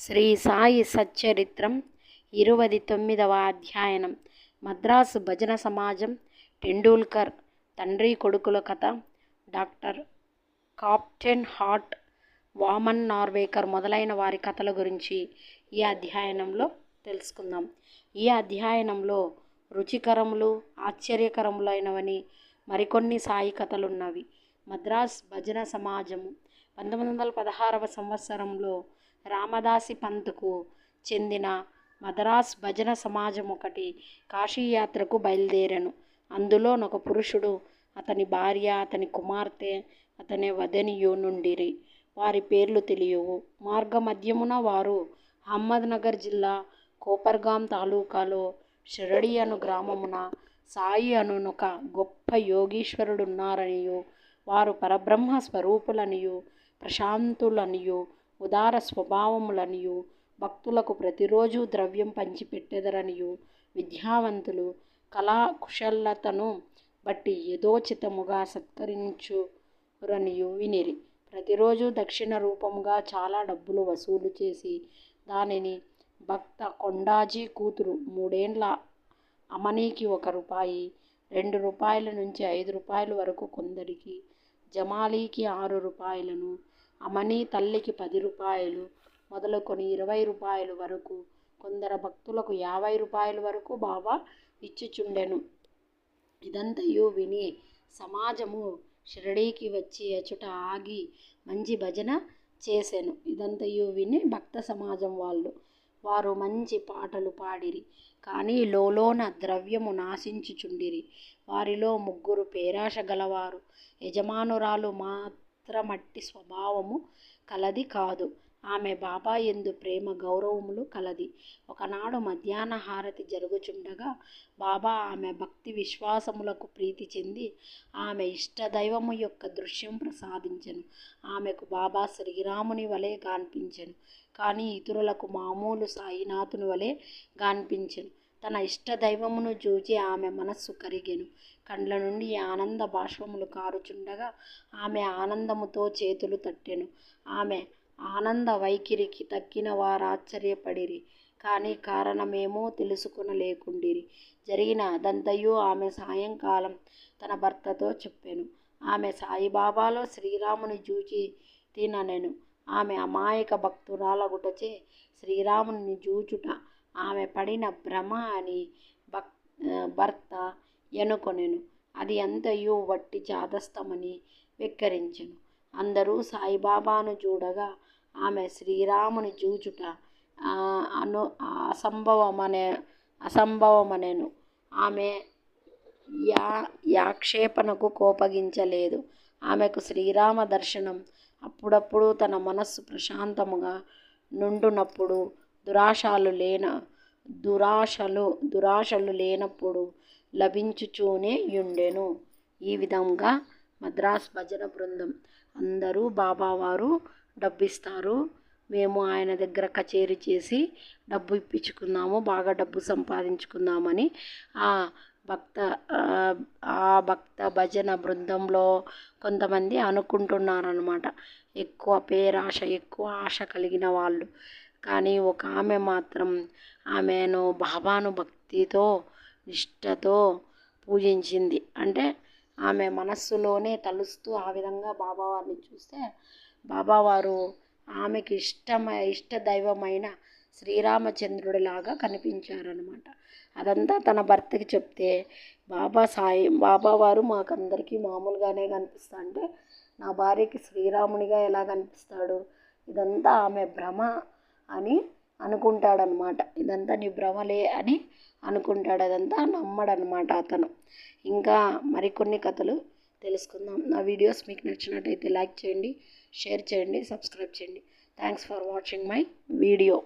శ్రీ సాయి సచ్చరిత్రం ఇరవై తొమ్మిదవ అధ్యయనం. మద్రాసు భజన సమాజం టెండూల్కర్ తండ్రి కొడుకుల కథ. Doctor captain heart Waman Narvekar మొదలైన వారి కథల గురించి ఈ అధ్యయనంలో తెలుసుకుందాం. ఈ అధ్యయనంలో రుచికరములు ఆశ్చర్యకరములైనవని మరికొన్ని సాయి కథలున్నవి. మద్రాస్ భజన సమాజము పంతొమ్మిది వందల పదహారవ సంవత్సరంలో రామదాసి పంత్కు చెందిన మద్రాస్ భజన సమాజం ఒకటి కాశీయాత్రకు బయలుదేరాను. అందులోనొక పురుషుడు అతని భార్య అతని కుమార్తె అతని వదనియు నుండిరి. వారి పేర్లు తెలియవు. మార్గమధ్యమున వారు అహ్మద్నగర్ జిల్లా కోపర్గాం తాలూకాలో షిరడి అను గ్రామమున సాయి అనునొక గొప్ప యోగీశ్వరుడున్నారనియు వారు పరబ్రహ్మ స్వరూపులనియు ప్రశాంతులనియు ఉదార స్వభావములనియు భక్తులకు ప్రతిరోజు ద్రవ్యం పంచిపెట్టెదరనియు విద్యావంతులు కళా కుశలతను బట్టి యథోచితముగా సత్కరించురనియు వినిరి. ప్రతిరోజు దక్షిణ రూపముగా చాలా డబ్బులు వసూలు చేసి దానిని భక్త కొండాజీ కూతురు మూడేండ్ల అమనీకి ఒక రూపాయి రెండు రూపాయల నుంచి ఐదు రూపాయల వరకు కొందరికి జమాలీకి ఆరు రూపాయలను అమని తల్లికి పది రూపాయలు మొదలుకొని ఇరవై రూపాయల వరకు కొందరు భక్తులకు యాభై రూపాయల వరకు బాబా ఇచ్చుచుండెను. ఇదంతయు విని సమాజము షిరడీకి వచ్చి అచుట ఆగి మంచి భజన చేశాను ఇదంతయు విని భక్త సమాజం వాళ్ళు వారు మంచి పాటలు పాడిరి. కానీ లోలోన ద్రవ్యము నాశించుచుండిరి. వారిలో ముగ్గురు పేరాశ గలవారు. యజమానురాలు మా మాత్రమట్టి స్వభావము కలది కాదు. ఆమె బాబా ఎందు ప్రేమ గౌరవములు కలది. ఒకనాడు మధ్యాహ్న హారతి జరుగుచుండగా బాబా ఆమె భక్తి విశ్వాసములకు ప్రీతి చెంది ఆమె ఇష్టదైవము యొక్క దృశ్యం ప్రసాదించను. ఆమెకు బాబా శ్రీరాముని వలె కనిపించను కానీ ఇతరులకు మామూలు సాయినాథుని వలె కనిపించను తన ఇష్టదైవమును చూచి ఆమె మనస్సు కరిగెను. కండ్ల నుండి ఆనంద బాష్పములు కారుచుండగా ఆమె ఆనందముతో చేతులు తట్టెను. ఆమె ఆనంద వైఖరికి తక్కిన వారు ఆశ్చర్యపడిరి కానీ కారణమేమో తెలుసుకొనలేకుండిరి. జరిగిన అదంతయు ఆమె సాయంకాలం తన భర్తతో చెప్పాను. ఆమె సాయిబాబాలో శ్రీరాముని జూచి తిననెను. ఆమె అమాయక భక్తురాలగుటచే శ్రీరాముని జూచుట ఆమె పడిన భ్రమ అని భక్ భర్త ఎనుకొనెను అది అంతయు వట్టి చాదస్తమని వెక్కరించెను. అందరూ సాయిబాబాను చూడగా ఆమె శ్రీరాముని చూచుట అను అసంభవమనే అసంభవమనేను. ఆమె యా యాక్షేపణకు కోపగించలేదు. ఆమెకు శ్రీరామ దర్శనం అప్పుడప్పుడు తన మనస్సు ప్రశాంతముగా నుండునప్పుడు దురాశలు లేన దురాశలు దురాశలు లేనప్పుడు లభించుచూనే యుండెను. ఈ విధంగా మద్రాస్ భజన బృందం అందరూ బాబావారు డబ్బు ఇస్తారు మేము ఆయన దగ్గర కచేరీ చేసి డబ్బు ఇప్పించుకుందాము బాగా డబ్బు సంపాదించుకుందామని ఆ భక్త ఆ భక్త భజన బృందంలో కొంతమంది అనుకుంటున్నారనమాట ఎక్కువ పేరాశ ఎక్కువ ఆశ కలిగిన వాళ్ళు. కానీ ఒక ఆమె మాత్రం ఆమెను బాబాను భక్తితో నిష్టతో పూజించింది. అంటే ఆమె మనస్సులోనే తలుస్తూ ఆ విధంగా బాబావారిని చూస్తే బాబావారు ఆమెకి ఇష్టమ ఇష్ట దైవమైన శ్రీరామచంద్రుడిలాగా కనిపించారనమాట అదంతా తన భర్తకి చెప్తే బాబా సాయి బాబావారు మాకందరికీ మామూలుగానే కనిపిస్తా అంటే నా భార్యకి శ్రీరామునిగా ఎలా కనిపిస్తాడు? ఇదంతా ఆమె భ్రమ అని అనుకుంటాడనమాట. ఇదంతా నీ భ్రమలే అని అనుకుంటాడు. అదంతా నమ్మడనమాట అతను. ఇంకా మరికొన్ని కథలు తెలుసుకుందాం. నా వీడియోస్ మీకు నచ్చినట్టయితే లైక్ చేయండి షేర్ చేయండి సబ్స్క్రైబ్ చేయండి. Thanks for watching my video